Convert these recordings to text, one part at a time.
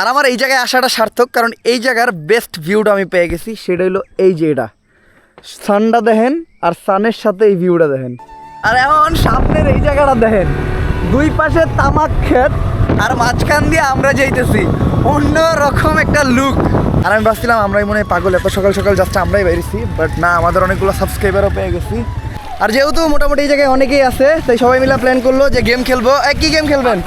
আর আমার এই জায়গায় আসাটা সার্থক, কারণ এই জায়গার বেস্ট ভিউটা আমি পেয়ে গেছি, সেটা হলো এই যে এটা। সানটা দেখেন আর সানের সাথে এই ভিউটা দেখেন। আর এখন সামনের এই জায়গাটা দেখেন, দুই পাশে তামাক ক্ষেত, আর মাঝখান দিয়ে আমরা যাইতেছি। অন্য রকম একটা লুক আর আমি ভাবছিলাম আমরাই মনে হয় পাগল, এত সকাল সকাল যাচ্ছে আমরাই বেরিয়েছি বাট না, আমাদের অনেকগুলো সাবস্ক্রাইবারও পেয়ে গেছি। আর যেহেতু মোটামুটি এই জায়গায় অনেকেই আছে তাই সবাই মিলে প্ল্যান করল যে গেম খেলব। এ, কি গেম খেলবেন?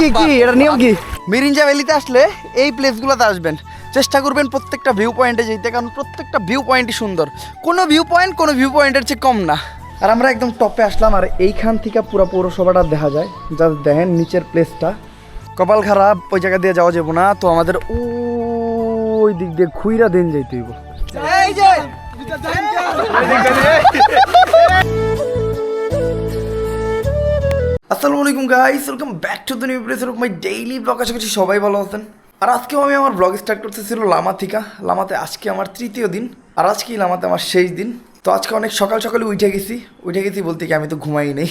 কি কি? এটা নিয়ম কি? মিরিঞ্জা ভ্যালিতে আসলে এই প্লেসগুলোতে আসবেন। চেষ্টা করবেন প্রত্যেকটা ভিউ পয়েন্টে যেতে কারণ প্রত্যেকটা ভিউ পয়েন্টই সুন্দর। কোনো ভিউ পয়েন্ট কোনো ভিউ পয়েন্টের চেয়ে কম না। আর আমরা একদম টপে আসলাম আর এইখান থেকে পুরো পৌরসভাটা দেখা যায়। যা দেখেন নিচের প্লেসটা কপাল খারাপ ওই জায়গা দিয়ে যাওয়া যাব না তো আমাদের ওই দিক দিয়ে খুইরা দিন যাইতে হইব। এই যে আসসালামু আলাইকুম guys welcome back to the new place of my daily blog আশা সবাই ভালো আছেন। আর আজকেও আমি আমার ব্লগ স্টার্ট করতেছিল লামা থেকে। লামাতে আজকে আমার তৃতীয় দিন, আর আজকেই লামাতে আমার শেষ দিন। তো আজকে অনেক সকাল সকালে উঠে গেছি। উঠে গেছি বলতে কি আমি তো ঘুমাই নেই।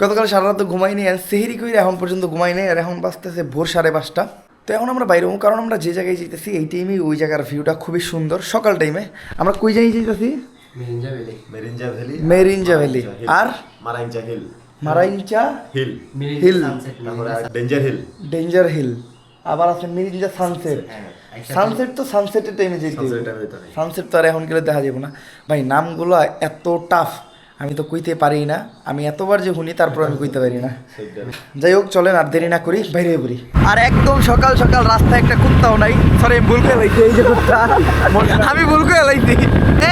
গতকাল সারা রাত ঘুমাই নেই আর সেহেরি কইরে এখন পর্যন্ত ঘুমাই নেই, আর এখন বাজতেছে ভোর সাড়ে পাঁচটা। তো এখন আমরা বাইরে কারণ আমরা যে জায়গায় যেতেছি, এই টাইমে ওই জায়গার ভিউটা খুবই সুন্দর, সকাল টাইমে আমরা কই জায়গায় যেতেছি? Mirinja valley Mirinja valley Mirinja valley আর Marainja hill Marainja hill hill তারপরে ডেঞ্জার হিল ডেঞ্জার হিল আবার আছে মিরিঞ্জা সানসেট সানসেট তো সানসেটের টাইমে যেতে। সানসেট তো আর এখন গেলে দেখা যাবে না। ভাই নামগুলো এত টাফ আমি তো কইতে পারি না। আমি এতবার যে শুনি তারপর আমি কইতে পারি না। যাই হোক চলেন আর দেরি না করি বাইরে পড়ি আর একদম সকাল সকাল রাস্তায় একটা কুত্তাও নাই। সরি ভুল করে লাইছি এই যে কুত্তা। আমি ভুল করে লাইছি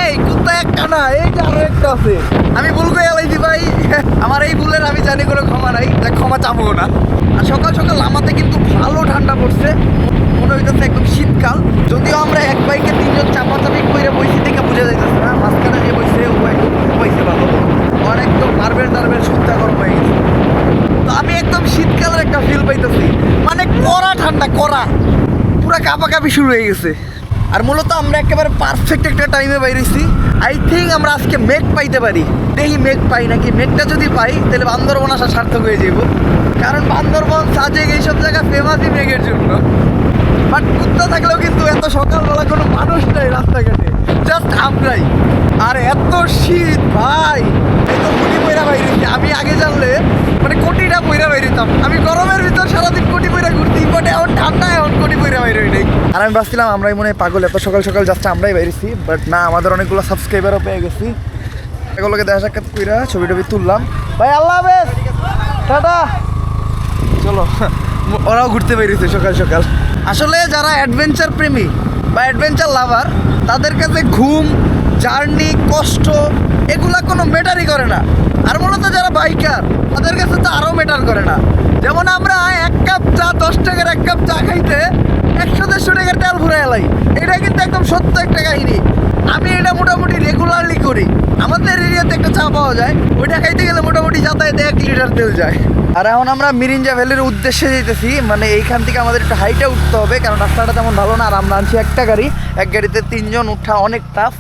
এই কুত্তা একটা না এই যে আরও একটা আছে। আমি ভুল করে লাইছি ভাই। আমার এই ভুলের আমি জানি কোনো ক্ষমা নাই। যা ক্ষমা চাবো না। আর সকাল সকাল আমাতে কিন্তু ভালো ঠান্ডা পড়ছে। মনে হইতেছে একদম শীতকাল। যদিও আমরা এক বাইকে তিনজন চাপাচাপি করে বইছি থেকে বুঝে যাইতেছে না মাঝখানে যে বইছে ও একদম ঘুমাইছে ভালো। আর একদম মার্বেল টার্বেল সত্যা গরম হয়ে গেছে। তো আমি একদম শীতকালের একটা ফিল পাইতেছি। মানে কড়া ঠান্ডা, কড়া। পুরা কাঁপাকাঁপি শুরু হয়ে গেছে। আর মূলত আমরা একেবারে পারফেক্ট একটা টাইমে বাইরেছি। আই থিঙ্ক আমরা আজকে মেঘ পাইতে পারি। দেখি মেঘ পাই নাকি? মেঘটা যদি পাই, তাহলে বান্দরবন আসা সার্থক হয়ে যাব কারণ বান্দরবন, সাজেক এইসব জায়গা ফেমাসই মেঘের জন্য। বাট কুত্তা থাকলেও কিন্তু এত সকালবেলা কোনো মানুষ নাই রাস্তাঘাটে। জাস্ট আমরাই। আর এত শীত, ভাই এই তো কোটি পয়রা বাইরেছি আমি আগে জানলে মানে কোটিটা পয়রা বাইরেতাম আমি গরমের ভিতর সারাদিন কোটি পয়রা ঘুরতি বাট এখন ঠান্ডা এখন কোটি পয়রা বাইরে নেই। আর আমি ভাবছিলাম, আমরাই মনে হয় পাগল, এত সকাল সকাল যাচ্ছে আমরাই বাইরেছি বাট না, আমাদের অনেকগুলো সাবস্ক্রাইবারও পেয়ে গেছি। এগুলোকে দেখা সাক্ষাৎ কইরা ছবি টবি তুললাম। ভাই, আল্লাহ হাফেজ! টাটা! চলো, ওরাও ঘুরতে বেরিয়েছে সকাল সকাল। আসলে যারা অ্যাডভেঞ্চার প্রেমী বা অ্যাডভেঞ্চার লাভার তাদের কাছে ঘুম জার্নি কষ্ট, এগুলা কোনো ম্যাটারই করে না। আর মূলত যারা বাইকার তাদের কাছে তো আরও ম্যাটার করে না। যেমন আমরা এক কাপ চা, দশ টাকার এক কাপ চা খাইতে একশো, দেড়শো টাকার তেল ভরে এলাই এটা কিন্তু একদম সত্য একটা কাহিনী। আমি এটা মোটামুটি রেগুলারলি করি। আমাদের এরিয়াতে একটা চা পাওয়া যায়। ওইটা খাইতে গেলে মোটামুটি যাতায়াতে এক লিটার তেল যায়। আর এখন আমরা মিরিঞ্জা ভ্যালির উদ্দেশ্যে যেতেছি। মানে এইখান থেকে আমাদের একটু হাইটে উঠতে হবে, কারণ রাস্তাটা তেমন ভালো না। আর আমরা আনছি একটা গাড়ি। এক গাড়িতে তিনজন, উঠা অনেক টাফ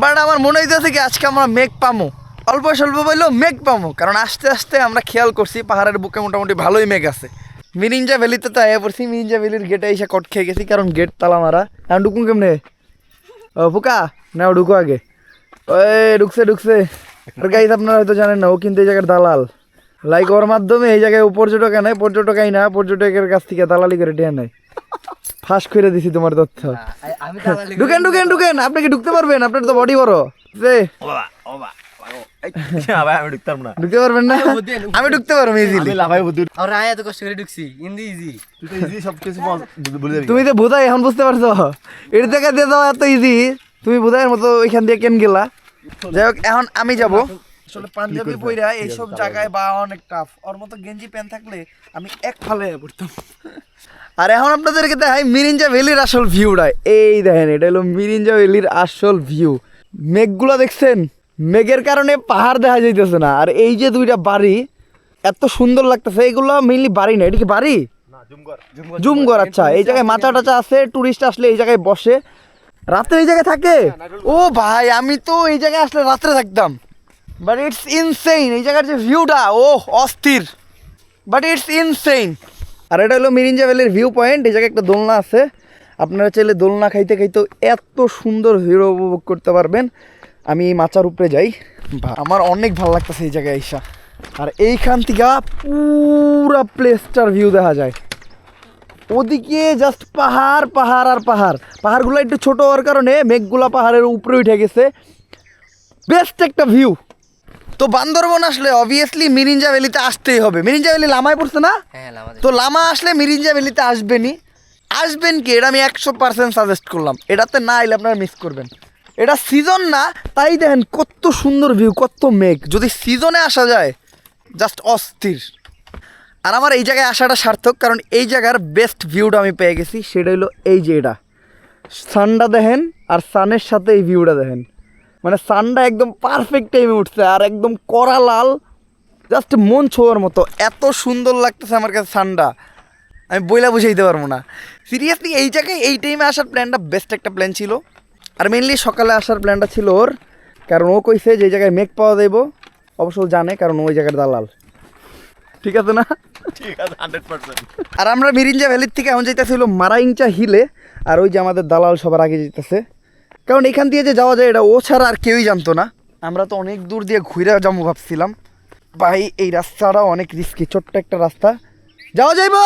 বাট আমার মনে হইতেছে কি, আজকে আমরা মেঘ পামো। অল্প স্বল্প বললেও মেঘ পামো কারণ আস্তে আস্তে আমরা খেয়াল করছি পাহাড়ের বুকে মোটামুটি ভালোই মেঘ আছে। মিরিঞ্জা ভ্যালিতে তো আয়া পড়ছি মিরিঞ্জা ভ্যালির গেটে এসে কট খেয়ে গেছি কারণ গেট তালা মারা। এখন ঢুকুন কেমনে? ও ফুকা না ঢুকো আগে। ওই ঢুকছে ঢুকছে। আর গাইজ আপনারা হয়তো জানেন না ও কিন্তু এই জায়গার দালাল। লাইক ওর মাধ্যমে এই জায়গায় ও পর্যটক আনে পর্যটকাই না পর্যটকের কাছ থেকে দালালি করে টিয়া নেয়। ফাঁস করে দিছি তোমার তথ্য। ঢুকেন ঢুকেন ঢুকেন আপনি কি ঢুকতে পারবেন? আপনার তো বডি। বড় যে আমি ঢুকতাম না। ঢুকতে পারবেন না? আমি ঢুকতে পারব ইজিলি আমি বুদ্ধি। আর আয় এত কষ্ট করে ঢুকছি। ইন্দি ইজি তুই তো ইজি সব কিছু বলে যাবি তুমি তো এখন বুঝতে পারছ? এর থেকে দিয়ে দাও এত ইজি তুমি মতো ওইখান দিয়ে কেন গেলা? যাই হোক এখন আমি যাব। আসলে পাঞ্জাবি পইরা এইসব জায়গায় বা অনেক টাফ ওর মতো গেঞ্জি প্যান্ট থাকলে আমি এক ফালে পড়তাম। আর এখন আপনাদেরকে দেখাই মিরিঞ্জা ভ্যালির আসল ভিউটা এই দেখেন এটা হলো মিরিঞ্জা ভ্যালির আসল ভিউ মেঘগুলো দেখছেন? মেঘের কারণে পাহাড় দেখা যাইতেছে না। আর এই যে দুইটা বাড়ি এত সুন্দর লাগতেছে। এগুলো মেইনলি বাড়ি না এটা কি বাড়ি? জুমগড় আচ্ছা এই জায়গায় মাচা টাচা আছে টুরিস্ট আসলে এই জায়গায় বসে। রাতে এই জায়গায় থাকে? ও ভাই আমি তো এই জায়গায় আসলে রাত্রে থাকতাম। বাট ইটস ইনসেইন এই জায়গার যে ভিউটা ও অস্থির। বাট ইটস ইনসেইন আর এটা হলো মিরিঞ্জা ভ্যালির ভিউ পয়েন্ট এই জায়গায় একটা দোলনা আছে। আপনারা চাইলে দোলনা খাইতে খাইতেও এত সুন্দর ভিউ উপভোগ করতে পারবেন। আমি এই মাচার উপরে যাই। বা আমার অনেক ভালো লাগতেছে এই জায়গায় আইসা। আর এইখান থেকে পুরা প্লেসটার ভিউ দেখা যায়। ওদিকে জাস্ট পাহাড় পাহাড় আর পাহাড়। পাহাড়গুলো একটু ছোট হওয়ার কারণে মেঘগুলা পাহাড়ের উপরে উঠে গেছে। বেস্ট একটা ভিউ তো বান্দরবন আসলে অবভিয়াসলি মিরিঞ্জা ভ্যালিতে আসতেই হবে। মিরিঞ্জা ভ্যালি লামায় পড়ছে না? হ্যাঁ তো লামা আসলে মিরিঞ্জা ভ্যালিতে আসবেনই। আসবেন কি? এটা আমি একশো পার্সেন্ট সাজেস্ট করলাম। এটাতে না এলে আপনারা মিস করবেন। এটা সিজন না, তাই দেখেন কত সুন্দর ভিউ কত মেঘ। যদি সিজনে আসা যায় জাস্ট অস্থির। আর আমার এই জায়গায় আসাটা সার্থক, কারণ এই জায়গার বেস্ট ভিউটা আমি পেয়ে গেছি, সেটা হলো এই যে এটা। সানটা দেখেন, আর সানের সাথে এই ভিউটা দেখেন। মানে সানটা একদম পারফেক্ট টাইমে উঠছে, আর একদম কড়া লাল জাস্ট মন ছোঁয়ার মতো। এত সুন্দর লাগতেছে আমার কাছে সানটা আমি বইলা বুঝাইতে পারব না। সিরিয়াসলি এই জায়গায় এই টাইমে আসার প্ল্যানটা বেস্ট একটা প্ল্যান ছিল। আর মেনলি সকালে আসার প্ল্যানটা ছিল ওর কারণ ও কইছে যে এই জায়গায় মেঘ পাওয়া যাইব। অবশ্য জানে কারণ ওই জায়গার দালাল। ঠিক আছে না? ঠিক আছে হান্ড্রেড পার্সেন্ট আর আমরা মিরিঞ্জা ভ্যালির থেকে এখন যাইতেছি হলো মারাইংচা হিলে আর ওই যে আমাদের দালাল সবার আগে যেতেছে কারণ এখান দিয়ে যে যাওয়া যায় এটা ও ছাড়া আর কেউই জানতো না। আমরা তো অনেক দূর দিয়ে ঘুরে যাব ভাবছিলাম। ভাই এই রাস্তাটা অনেক রিস্কি ছোট্ট একটা রাস্তা। যাওয়া যাইবো!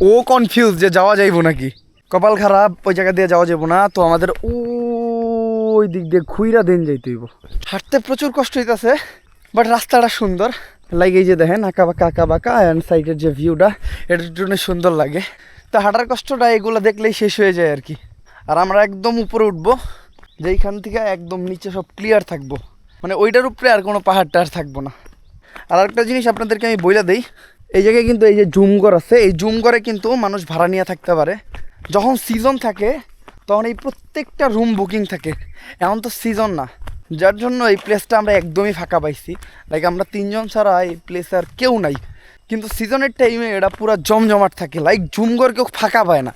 ও কনফিউজ যে যাওয়া যাইবো নাকি? কপাল খারাপ ওই জায়গা দিয়ে যাওয়া যাব না তো আমাদের ওই দিক দিয়ে ঘুইরা দিন যাইতে হইব। হাঁটতে প্রচুর কষ্ট হইতাছে বাট রাস্তাটা সুন্দর। এই যে দেখেন, আঁকা বাঁকা আঁকা বাঁকা অ্যান্ড সাইডের যে ভিউটা এটা একটু সুন্দর লাগে। তা হাঁটার কষ্টটা এগুলো দেখলেই শেষ হয়ে যায় আর কি আর আমরা একদম উপরে উঠবো, যেইখান থেকে একদম নিচে সব ক্লিয়ার থাকব। মানে ওইটার উপরে আর কোনো পাহাড়টা আর থাকব না। আর একটা জিনিস আপনাদেরকে আমি বইলা দিই, এই জায়গায় কিন্তু এই যে জুমঘর আছে, এই জুমঘরে কিন্তু মানুষ ভাড়া নিয়ে থাকতে পারে। যখন সিজন থাকে তখন এই প্রত্যেকটা রুম বুকিং থাকে। এখন তো সিজন না। যার জন্য এই প্লেসটা আমরা একদমই ফাঁকা পাইছি। লাইক আমরা তিনজন ছাড়া এই প্লেসে আর কেউ নাই। কিন্তু সিজনের টাইমে এটা পুরো জমজমাট থাকে। লাইক জুমঘর কেউ ফাঁকা পায় না।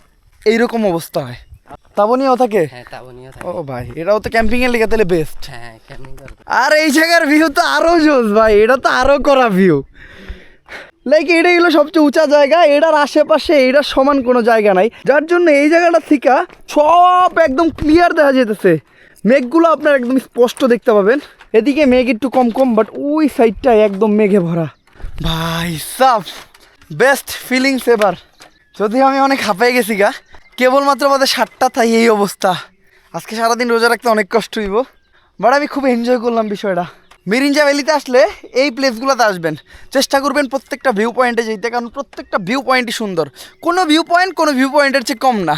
এইরকম অবস্থা হয়। তাবনিও থাকে? হ্যাঁ ও ভাই এটাও তো ক্যাম্পিংয়ের লেগে তাহলে বেস্ট হ্যাঁ আর এই জায়গার ভিউ তো আরও জোস ভাই। এটা তো আরও করা ভিউ লাইক এটা হলো সবচেয়ে উঁচা জায়গা, এটার আশেপাশে, এটার সমান কোনো জায়গা নাই। যার জন্য এই জায়গাটা থেকে সব একদম ক্লিয়ার দেখা যেতেছে মেঘগুলো আপনার একদম স্পষ্ট দেখতে পাবেন। এদিকে মেঘ একটু কম কম বাট ওই সাইডটা একদম মেঘে ভরা। ভাই, সাফ। বেস্ট ফিলিংস এবার যদিও আমি অনেক হাঁপাই গেছি গা, কেবলমাত্র আমাদের সাতটা তাই এই অবস্থা। আজকে সারাদিন রোজা রাখতে অনেক কষ্ট হইব বাট আমি খুব এনজয় করলাম বিষয়টা। মিরিঞ্জা ভ্যালিতে আসলে এই প্লেসগুলোতে আসবেন। চেষ্টা করবেন প্রত্যেকটা ভিউ পয়েন্টে যেতে, কারণ প্রত্যেকটা ভিউ পয়েন্টই সুন্দর। কোনো ভিউ পয়েন্ট কোনো ভিউ পয়েন্টের চেয়ে কম না।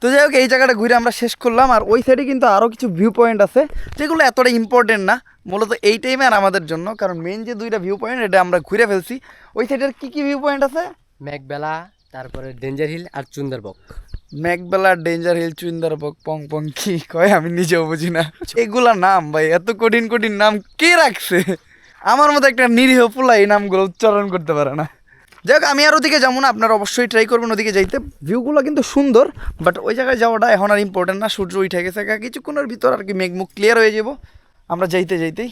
তো যাই হোক, এই জায়গাটা ঘুরে আমরা শেষ করলাম, আর ওই সাইডে কিন্তু আরও কিছু ভিউ পয়েন্ট আছে, যেগুলো এতটা ইম্পর্টেন্ট না, মূলত এই টাইমে আর আমাদের জন্য, কারণ মেন যে দুইটা ভিউ পয়েন্ট এটা আমরা ঘুরে ফেলছি। ওই সাইডের কী কী ভিউ পয়েন্ট আছে? ম্যাকবেলা তারপরে ডেঞ্জার হিল আর চুন্দরবক। ম্যাকবেলা ডেঞ্জার হিল চুইন্দার বক পং পং কি কয় আমি নিজেও বুঝি না। এগুলা নাম ভাই, এত কঠিন কঠিন নাম কে রাখছে? আমার মতো একটা নিরীহ পোলা এই নামগুলো উচ্চারণ করতে পারে না। যাই হোক আমি আর ওদিকে যাব না, আপনারা অবশ্যই ট্রাই করবেন ওদিকে যাইতে। ভিউগুলো কিন্তু সুন্দর বাট ওই জায়গায় যাওয়াটা এখন আর ইম্পর্টেন্ট না, সূর্য উঠে গেছে কিছুক্ষণের ভিতর আর কি মেঘ মুখ ক্লিয়ার হয়ে যাব। আমরা যাইতে যাইতেই।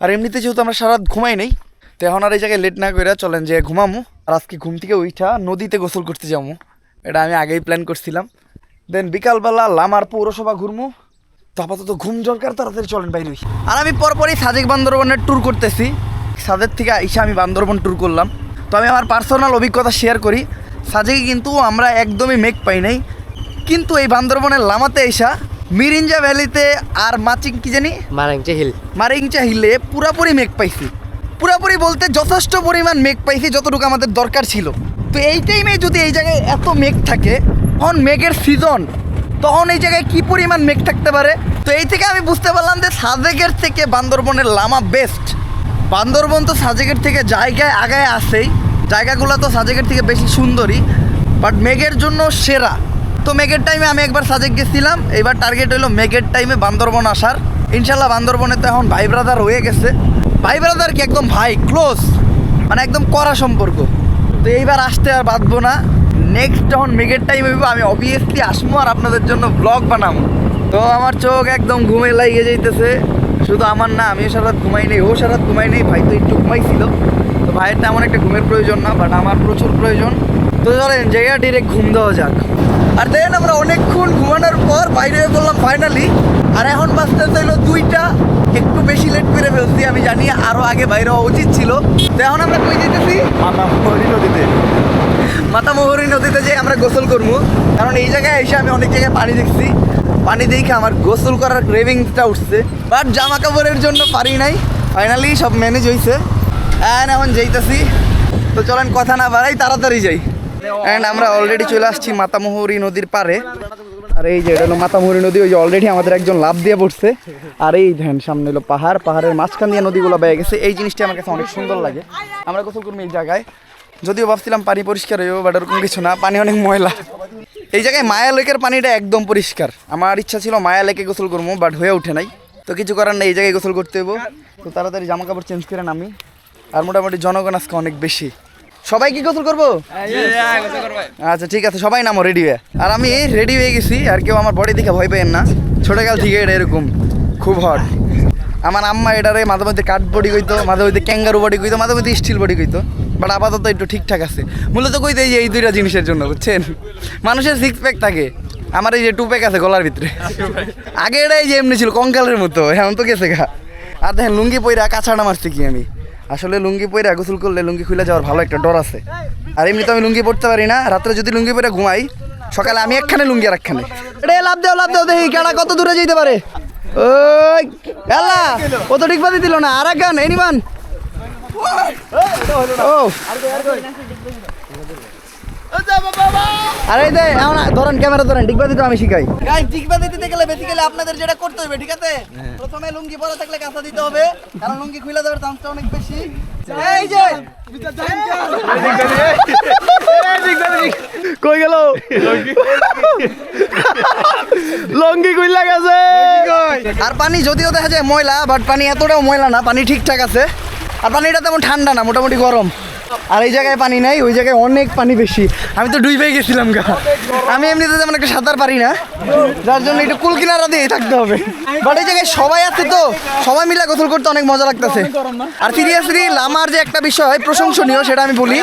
আর এমনিতে যেহেতু আমরা সারা রাত ঘুমাই নেই, তো এখন আর এই জায়গায় লেট না করে চলেন যে ঘুমামো, আর আজকে ঘুম থেকে উঠা নদীতে গোসল করতে যাব এটা আমি আগেই প্ল্যান করছিলাম। দেন বিকালবেলা লামার পৌরসভা ঘুরমু। তো আপাতত ঘুম দরকার তাড়াতাড়ি চলেন বাইরে আর আমি পরপরই সাজেক বান্দরবনের ট্যুর করতেছি। সাজেক থেকে এসে আমি বান্দরবন ট্যুর করলাম। তো আমি আমার পার্সোনাল অভিজ্ঞতা শেয়ার করি। সাজেকে কিন্তু আমরা একদমই মেঘ পাই নাই। কিন্তু এই বান্দরবনের লামাতে এসা মিরিঞ্জা ভ্যালিতে আর মাচিং কি জানি? মারাংচে হিল মারিংচা হিলে পুরাপুরি মেঘ পাইছি। পুরাপুরি বলতে যথেষ্ট পরিমাণ মেঘ পাইছি যতটুকু আমাদের দরকার ছিল। তো এই টাইমে যদি এই জায়গায় এত মেঘ থাকে তখন মেঘের সিজন তখন এই জায়গায় কি পরিমাণ মেঘ থাকতে পারে? তো এই থেকে আমি বুঝতে পারলাম যে সাজেকের থেকে বান্দরবনের লামা বেস্ট বান্দরবন তো সাজেকের থেকে জায়গায় আগায় আসেই জায়গাগুলো তো সাজেকের থেকে বেশি সুন্দরই বাট মেঘের জন্য সেরা। তো মেঘের টাইমে আমি একবার সাজেক গেছিলাম এবার টার্গেট হলো মেঘের টাইমে বান্দরবন আসার। ইনশাল্লাহ বান্দরবনে তো এখন ভাই ব্রাদার হয়ে গেছে। ভাই ব্রাদার কি একদম ভাই ক্লোজ মানে একদম করা সম্পর্ক। তো এইবার আসতে আর বাঁধবো না। নেক্সট যখন মেঘের টাইম হইব, আমি অবভিয়াসলি আসব আর আপনাদের জন্য ব্লগ বানাবো। তো আমার চোখ একদম ঘুমে লাগিয়ে যাইতেছে। শুধু আমার না, আমিও সারা রাত ঘুমাই নেই, ও সারা রাত ঘুমাই নেই, ভাই তো একটু ঘুমাইছিল। তো ভাইয়ের তেমন একটা ঘুমের প্রয়োজন না বাট আমার প্রচুর প্রয়োজন। তো চলেন জায়গা ডিরেক্ট ঘুম দেওয়া যাক। আর দেখেন আমরা অনেকক্ষণ ঘুমানোর পর বাইরে বললাম ফাইনালি আর এখন বাঁচতে হইল দুইটা। একটু বেশি লেট করে ফেলছি আমি জানি আরও আগে বাইরে হওয়া উচিত ছিল। তো এখন আমরা কই যেতেছি? মাতামুহুরি নদীতে। মাতামোহরী নদীতে যে আমরা গোসল করব। কারণ এই জায়গায় এসে আমি অনেক জায়গায় পানি দেখছি। পানি দেখে আমার গোসল করার ক্রেভিংসটা উঠছে। বাট জামা কাপড়ের জন্য পারি নাই। ফাইনালি সব ম্যানেজ হয়েছে অ্যান্ড এখন যাইতেছি। তো চলেন কথা না বাড়াই তাড়াতাড়ি যাই। অ্যান্ড আমরা অলরেডি চলে আসছি মাতামোহরী নদীর পারে আর এই যে এটা হলো মাতামুহুরী নদী, ওই যে অলরেডি আমাদের একজন লাভ দিয়ে পড়ছে। আর এই ধ্যান সামনে হলো পাহাড়, পাহাড়ের মাঝখান দিয়ে নদীগুলো বেয়ে গেছে। এই জিনিসটা আমার কাছে অনেক সুন্দর লাগে। আমরা গোসল করব এই জায়গায়। যদিও ভাবছিলাম পানি পরিষ্কার হইব বাট ওরকম কিছু না, পানি অনেক ময়লা। এই জায়গায় মায়া লেকের পানিটা একদম পরিষ্কার। আমার ইচ্ছা ছিল মায়া লেকে গোসল করব বাট হয়ে ওঠে নাই। তো কিছু করার নেই, এই জায়গায় গোসল করতে হইব। তো তাড়াতাড়ি জামা কাপড় চেঞ্জ করে নামি। আর মোটামুটি জনগণ আজকে অনেক বেশি। সবাই কি গোসল করব? আচ্ছা ঠিক আছে সবাই নামো রেডি হয়ে। আর আমি রেডি হয়ে গেছি আর কেউ আমার বডি দেখে ভয় পেয়েন না। ছোটকাল থেকে এটা এরকম খুব হট আমার আম্মা এটারে মাঝে মধ্যে কাঠ বডি কইতো মাঝে মধ্যে ক্যাঙ্গারু বডি কইতো মাঝে মধ্যে স্টিল বডি কইতো। বাট আপাতত একটু ঠিকঠাক আছে। মূলত কইতে এই যে এই দুইটা জিনিসের জন্য বুঝছেন? মানুষের সিক্স প্যাক থাকে। আমার এই যে টু প্যাক আছে গলার ভিতরে। আগে এটা এই যে এমনি ছিল কঙ্কালের মতো এখন তো গেছে গা। আর দেখেন লুঙ্গি পইরা কাছাড়া মারছি কি আমি? আসলে লুঙ্গি পরে গোসল করলে লুঙ্গি খুলে যাওয়ার ভালো একটা ডর আছে। আর এমনি তো আমি লুঙ্গি পড়তে পারি না, রাত্রে যদি লুঙ্গি পরে ঘুমাই, সকালে আমি একখানে লুঙ্গি আর একখানে। এটা লাভ দেও লাভ দেও, দেখি কেডা কত দূরে যেতে পারে। ওই এলা ও তো ঠিক বাদি দিল না, আর এক গান, এনিমান। ও আরে এই ধরেন ক্যামেরা ধরেন ডিগবাদি তো আমি শিখাই। গাই ডিগবাদি দিতে গেলে বেসিক্যালি আপনাদের যেটা করতে হবে ঠিক আছে? প্রথমে লুঙ্গি পরে থাকলে কাঁচা দিতে হবে কারণ লুঙ্গি খুলে দেওয়ার চান্সটা অনেক বেশি। এই যে কই গেল? লঙ্গি কইলা গেছে। আর পানি যদিও দেখা যায় ময়লা বাট পানি এতটাও ময়লা না পানি ঠিকঠাক আছে। আর পানিটা তেমন ঠান্ডা না মোটামুটি গরম। আর এই জায়গায় পানি নাই, ওই জায়গায় অনেক পানি বেশি। আমি তো ডুবে গেছিলাম গা। আমি এমনিতে তেমন একটা সাঁতার পারি না। যার জন্য একটু কুল কিনারা দিয়ে থাকতে হবে। বাট এই জায়গায় সবাই আছে তো, সবাই মিলে গোসল করতে অনেক মজা লাগতেছে। আর সিরিয়াসলি লামার যে একটা বিষয় প্রশংসনীয়, সেটা আমি বলি।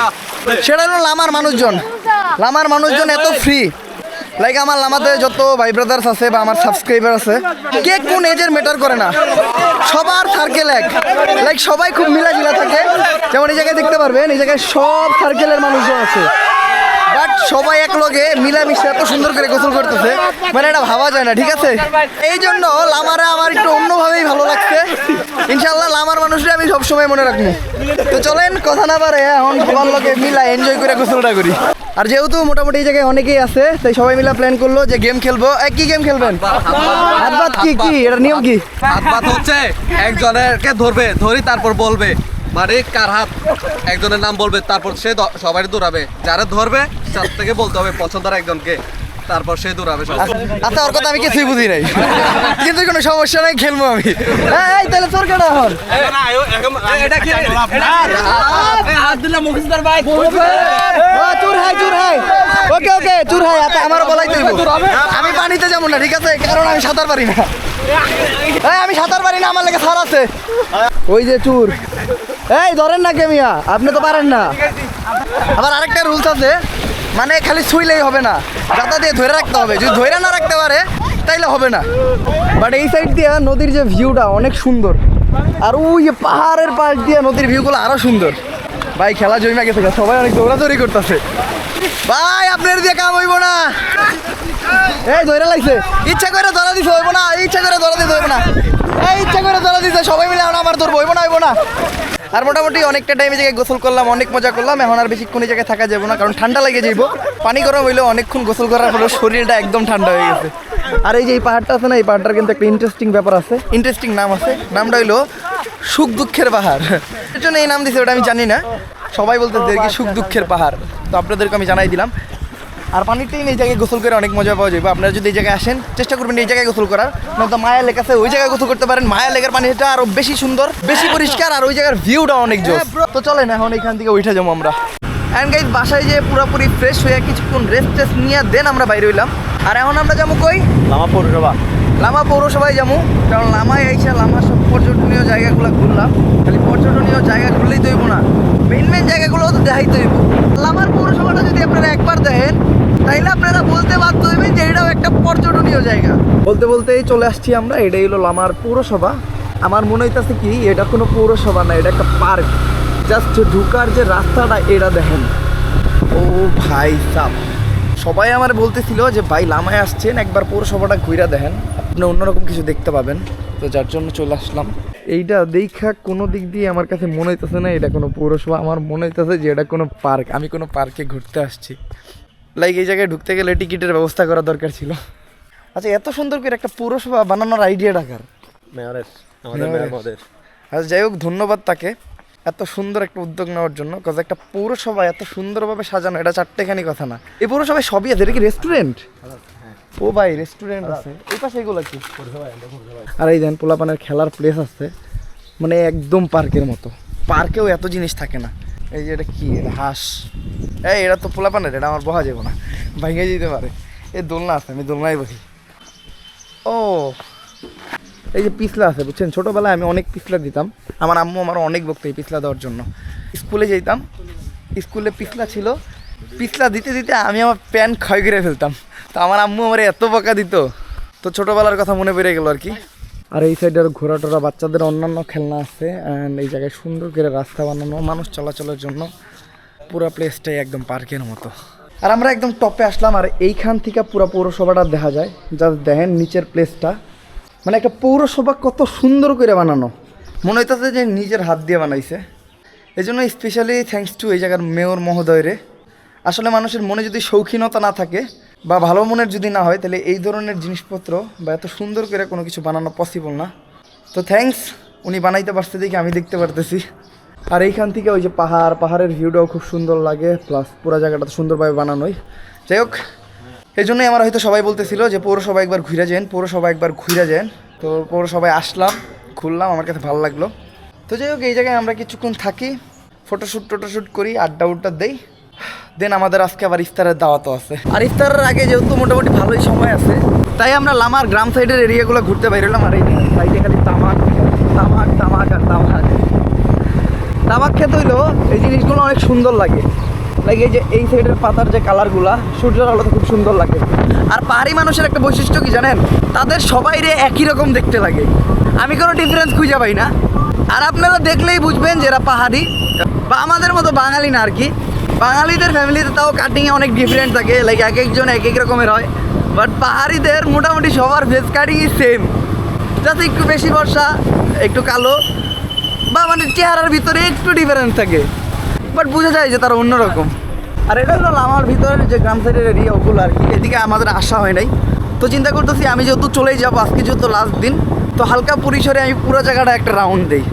সেটা হলো লামার মানুষজন। লামার মানুষজন এত ফ্রি লাইক আমার লামাতে যত ভাই ব্রাদার্স আছে বা আমার সাবস্ক্রাইবার আছে, কে কোন এজের ম্যাটার করে না। সবার সার্কেল এক। লাইক সবাই খুব মিলাজিলা থাকে। যেমন এই জায়গায় দেখতে পারবেন, এই জায়গায় সব সার্কেলের মানুষজন আছে। বাট সবাই এক লগে মিলামিশে এত সুন্দর করে গোসল করতেছে। মানে এটা ভাবা যায় না, ঠিক আছে? এই জন্য লামারা আমার একটু অন্যভাবেই ভালো লাগছে। ইনশাল্লাহ লামার মানুষরা আমি সবসময় মনে রাখব। তো চলেন, কথা না পারে এখন সবার লগে মিলা এনজয় করে গোসলটা করি। আর যেহেতু মোটামুটি এই জায়গায় অনেকেই আছে তাই সবাই মিলে প্ল্যান করল যে গেম খেলব। এ, কি গেম খেলবেন? হাত বাত কি কি? এটার নিয়ম কি? হাত হচ্ছে একজনেরকে ধরবে ধরি তারপর বলবে মানে কার হাত? একজনের নাম বলবে তারপর সে সবাই দৌড়াবে। যারা ধরবে তার থেকে বলতে হবে পছন্দের একজনকে তারপর সে দৌড়াবে সব। আচ্ছা ওর কথা আমি কিছুই বুঝি নাই। কিন্তু কোনো সমস্যা নাই খেলব আমি। এই, তাহলে তোর কেটা হন এটা কি? ও, চুর হাই চুর হাই ওকে ওকে চুর হাই আচ্ছা আমার বলাই তুই আমি পানিতে যাব না ঠিক আছে? কারণ আমি সাঁতার পারি না। এই আমি সাঁতার পারি না আমার লেগে সার আছে। ওই যে চুর। এই ধরেন না কে মিয়া আপনি তো পারেন না। আবার আরেকটা রুলস আছে মানে খালি ছুইলেই হবে না। গাতা দিয়ে ধরে রাখতে হবে। যদি ধরে না রাখতে পারে তাইলে হবে না। বাট এই সাইড দিয়ে নদীর যে ভিউটা অনেক সুন্দর। আর ওই যে পাহাড়ের পাশ দিয়ে নদীর ভিউগুলো আরও সুন্দর। ভাই, খেলা জমে গেছে সবাই অনেক দৌড়াদৌড়ি করতেছে। ভাই, আপনার দিয়ে কাম হইব না। এই ধরে লাগছে। ইচ্ছা করে ধরা দিছে, হইব না। ইচ্ছা করে ধরা দিতে হইব না। এই, ইচ্ছা করে ধরা দিছে, সবাই মিলে ধরবো হইব না হইব না। আর মোটামুটি অনেকটা টাইমে জায়গায় গোসল করলাম, অনেক মজা করলাম। এখন আর বেশিক্ষণ জায়গায় থাকা যাবে না, কারণ ঠান্ডা লেগে যাইব। পানি গরম হইলেও অনেকক্ষণ গোসল করার পরে শরীরটা একদম ঠান্ডা হয়ে গেছে। আর এই যে এই পাহাড়টা আছে না, এই পাহাড়টার কিন্তু একটা ইন্টারেস্টিং ব্যাপার আছে। ইন্টারেস্টিং নাম আছে। নামটা হইল সুখ দুঃখের পাহাড়। এর জন্য এই নাম দিছে, ওটা আমি জানি না। সবাই বলতে কি সুখ দুঃখের পাহাড়। তো আপনাদেরকে আমি জানাই দিলাম। আর পানির টাইম এই জায়গায় গোসল করে অনেক মজা পাওয়া যাবে আপনারা যদি এই জায়গায় আসেন চেষ্টা করবেন এই জায়গায় গোসল করার। নয়তো মায়া লেক আছে ওই জায়গায় গোসল করতে পারেন। মায়া লেকের পানিটা আরও বেশি সুন্দর বেশি পরিষ্কার আর ওই জায়গার ভিউটা অনেক জোর তো চলেন এখন এখান থেকে উঠে যাব আমরা। অ্যান্ড গাইজ বাসায় যে পুরোপুরি ফ্রেশ হয়ে কিছুক্ষণ রেস্ট টেস্ট নিয়ে দেন আমরা বাইরে হইলাম। আর এখন আমরা যাব কই? লামা পৌরসভা। লামা পৌরসভায় যাব। কারণ লামায় আইসা লামা সব পর্যটনীয় জায়গাগুলো ঘুরলাম। খালি পর্যটনীয় জায়গা ঘুরলেই তৈব না। মেন মেন জায়গাগুলো তো দেখাই তৈব লামার পৌরসভাটা যদি আপনারা একবার দেখেন তাইলে আপনারা বলতে বাধ্য হইবেন যে এটাও একটা পর্যটনীয় জায়গা। বলতে বলতেই চলে আসছি আমরা, এটাই হলো লামার পৌরসভা। আমার মনে হইতাছে কি, এটা কোনো পৌরসভা না, এটা একটা পার্ক। জাস্ট ঢুকার যে রাস্তাটা, এটা দেখেন। ও ভাই সাহ সবাই আমার বলতেছিল যে, ভাই, লামায় আসছেন, একবার পৌরসভাটা ঘুরে দেখেন। আপনি অন্যরকম কিছু দেখতে পাবেন। তো যার জন্য চলে আসলাম। এইটা দেখা কোনো দিক দিয়ে আমার কাছে মনে হইতেছে না, এটা কোনো পৌরসভা। আমার মনে হইতেছে যে, এটা কোনো পার্ক। আমি কোনো পার্কে ঘুরতে আসছি। লাইক এই জায়গায় ঢুকতে গেলে টিকিটের ব্যবস্থা করা দরকার ছিল। আচ্ছা এত সুন্দর করে একটা পৌরসভা বানানোর আইডিয়া ডাকার মেয়রের আমাদের মেয়র আচ্ছা যাই হোক ধন্যবাদ তাকে। এত সুন্দর একটা উদ্যোগ নেওয়ার জন্য কাজ একটা পৌরসভা এত সুন্দরভাবে সাজানো এটা চারটেখানি কথা না। এই পৌরসভায় সবই আছে এটা কি রেস্টুরেন্ট ও ভাই রেস্টুরেন্ট আছে। এই পাশে এগুলো কি? আর এই দেন পোলাপানের খেলার প্লেস আছে মানে একদম পার্কের মতো। পার্কেও এত জিনিস থাকে না। এই যে এটা কি? এটা হাঁস। এই, এটা তো পোলাপানের এটা আমার বহা যাব না। ভাঙে যেতে পারে। এই দোলনা আছে, আমি দোলনায় বসি। ও, এই যে পিছলা আছে, বুঝছেন? ছোটোবেলায় আমি অনেক পিছলা দিতাম। আমার আম্মু আমার অনেক বকতো এই পিছলা দেওয়ার জন্য। স্কুলে যেতাম, স্কুলে পিছলা ছিল। পিছলা দিতে দিতে আমি আমার প্যান্ট ক্ষয় করে ফেলতাম। তো আমার আম্মু আমার এত বকা দিত। তো ছোটোবেলার কথা মনে পড়ে গেলো আর কি। আর এই সাইডে আর ঘোরা টোরা বাচ্চাদের অন্যান্য খেলনা আছে অ্যান্ড এই জায়গায় সুন্দর করে রাস্তা বানানো, মানুষ চলাচলের জন্য পুরো প্লেসটাই একদম পার্কের মতো। আর আমরা একদম টপে আসলাম, আর এইখান থেকে পুরো পৌরসভাটা দেখা যায়। জাস্ট দেখেন নিচের প্লেসটা মানে একটা পৌরসভা কত সুন্দর করে বানানো। মনে হইতেছে যে নিজের হাত দিয়ে বানাইছে। এই জন্য স্পেশালি থ্যাঙ্কস টু এই জায়গার মেয়র মহোদয়রে আসলে মানুষের মনে যদি শৌখিনতা না থাকে বা ভালো মনের যদি না হয়, তাহলে এই ধরনের জিনিসপত্র বা এত সুন্দর করে কোনো কিছু বানানো পসিবল না। তো থ্যাঙ্কস উনি বানাইতে পারছে দেখে আমি দেখতে পারতেছি। আর এইখান থেকে ওই যে পাহাড়, পাহাড়ের ভিউটাও খুব সুন্দর লাগে প্লাস পুরো জায়গাটা তো সুন্দরভাবে বানানোই। যাই হোক এই জন্যই আমার হয়তো সবাই বলতেছিল যে পৌরসভা একবার ঘুরে যান, পৌরসভা একবার ঘুরে যান। তো পৌরসভায় আসলাম, ঘুরলাম, আমার কাছে ভালো লাগল। তো যাই হোক, এই জায়গায় আমরা কিছুক্ষণ থাকি ফটোশ্যুট টোটোশ্যুট করি আড্ডা উড্ডা দেই। দেন আমাদের আজকে আবার ইফতারের দাওয়াতও আছে। আর ইফতারের আগে যেহেতু মোটামুটি ভালোই সময় আছে, তাই আমরা লামার গ্রাম সাইডের এরিয়াগুলো ঘুরতে বাইরেলাম আর এই সাইডে খালি তামাক তামাক তামাক আর তামাক। তামাক খেতে হইল এই জিনিসগুলো অনেক সুন্দর লাগে। লাইক এই যে এই সাইডের পাতার যে কালারগুলা, সূর্যের আলোতে খুব সুন্দর লাগে। আর পাহাড়ি মানুষের একটা বৈশিষ্ট্য কি জানেন? তাদের সবাই রে একই রকম দেখতে লাগে। আমি কোনো ডিফারেন্স খুঁজে পাই না। আর আপনারা দেখলেই বুঝবেন যে এরা পাহাড়ি। বা আমাদের মতো বাঙালি না আর কি। বাঙালিদের ফ্যামিলিতে তাও কাটিংয়ে অনেক ডিফারেন্ট থাকে লাইক এক একজন এক এক রকমের হয় বাট পাহাড়িদের মোটামুটি সবার ফেস কাটিংই সেম যাতে একটু বেশি বর্ষা একটু কালো বা মানে চেহারার ভিতরে একটু ডিফারেন্স থাকে। বাট বোঝা যায় যে তারা অন্যরকম। আর এটা হলো আমার ভিতরের যে গ্রাম সাইডের এরিয়া ওগুলো আর কি। এদিকে আমাদের আসা হয় নাই। তো চিন্তা করতেছি আমি যেহেতু চলেই যাব আজকে যেহেতু লাস্ট দিন তো হালকা পরিসরে আমি পুরো জায়গাটা একটা রাউন্ড দিই।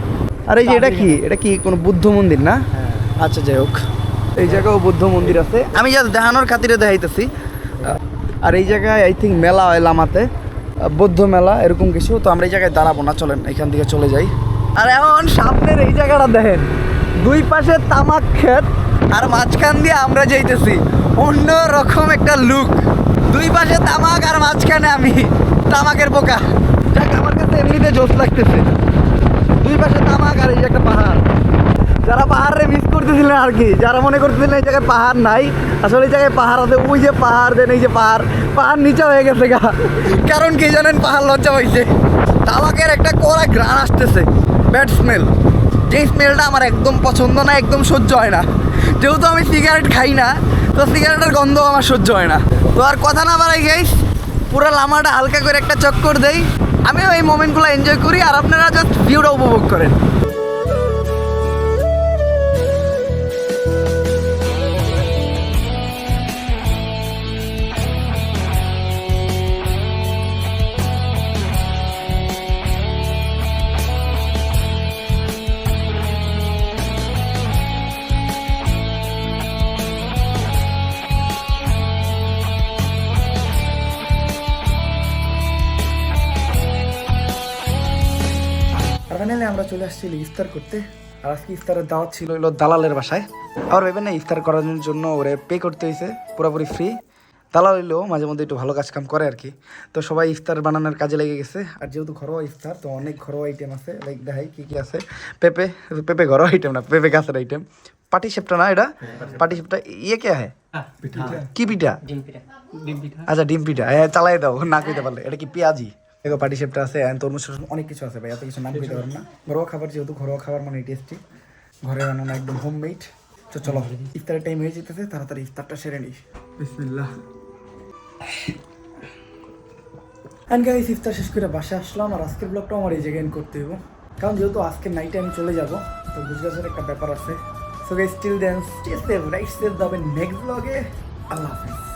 আর এই যে এটা কি? এটা কি কোনো বুদ্ধ মন্দির না? আচ্ছা যাই হোক। এই জায়গাও বুদ্ধ মন্দির আছে। আমি জাস্ট দেখানোর খাতিরে দেখাইতেছি। আর এই জায়গায় আই থিঙ্ক মেলা হয় লামাতে। বৌদ্ধ মেলা এরকম কিছু। তো আমরা এই জায়গায় দাঁড়াবো না চলেন এখান থেকে চলে যাই। আর এখন সামনের এই জায়গাটা দেখেন। দুই পাশে তামাক ক্ষেত আর মাঝখান দিয়ে আমরা যাইতেছি। অন্য রকম একটা লুক দুই পাশে তামাক আর মাঝখানে আমি তামাকের পোকা যাক আমার কাছে এমনিতে জোশ লাগতেছে। দুই পাশে তামাক আর এই যে একটা পাহাড়। যারা পাহাড়ে মিস করতেছিলেন আর কি, যারা মনে করতেছিলেন এই জায়গায় পাহাড় নাই, আসলে এই জায়গায় পাহাড় আছে, ওই যে পাহাড়, দেন এই যে পাহাড় পাহাড় নিচে হয়ে গেছে গা। কারণ কি জানেন, পাহাড় লজ্জা হয়েছে তামাকের একটা কড়া গ্রান আসতেছে ব্যাড স্মেল যে স্মেলটা আমার একদম পছন্দ না, একদম সহ্য হয় না। যেহেতু আমি সিগারেট খাই না, তো সিগারেটের গন্ধ আমার সহ্য হয় না। তো আর কথা না বাড়াই গাইস পুরো লামাটা হালকা করে একটা চক্কর দেই। আমিও এই মোমেন্টগুলো এনজয় করি, আর আপনারা জাস্ট ভিউটা উপভোগ করেন। চলে আসছি ইফতার করতে। আর আজকে ইফতারের দাওয়াত ছিল হলো দালালের বাসায়। আবার ভেবে না ইফতার করার জন্য ওরে পে করতে হয়েছে পুরোপুরি ফ্রি দালাল হইলেও মাঝে মধ্যে একটু ভালো কাজ কাম করে আর কি। তো সবাই ইফতার বানানোর কাজে লেগে গেছে। আর যেহেতু ঘরোয়া ইফতার তো অনেক ঘরোয়া আইটেম আছে। লাইক দেখাই কী কী আছে। পেঁপে পেঁপে ঘরোয়া আইটেম না পেঁপে গাছের আইটেম পাটি সেপটা না এটা? পাটি সেপটা ইয়ে কে হ্যাঁ কি পিঠা। আচ্ছা ডিম পিঠা। হ্যাঁ চালাই দাও না কইতে পারলে। এটা কি পেঁয়াজি? দেখো পাটি সেপটা আছে and তরমুজ অনেক কিছু আছে ভাই এত কিছু নাম কইতে পারব না। ঘরোয়া খাবার যেহেতু ঘরোয়া খাবার মানে টেস্টি ঘরে বানানো একদম হোমমেড তো চলো ইফতারের টাইম হয়ে যেতেছে তাড়াতাড়ি ইফতারটা সেরে নিই। বিসমিল্লাহ। অ্যান্ড গাইস ইফতার শেষ করে বাসে আসলাম আর আজকের ব্লগটাও আমার এই জায়গায় করতে হবে কারণ যেহেতু আজকে নাইটে আমি চলে যাব তো গুজরাটের একটা ব্যাপার আছে। So guys still then stay safe right safe যাবে নেক্সট ব্লগে আল্লাহ হাফিজ।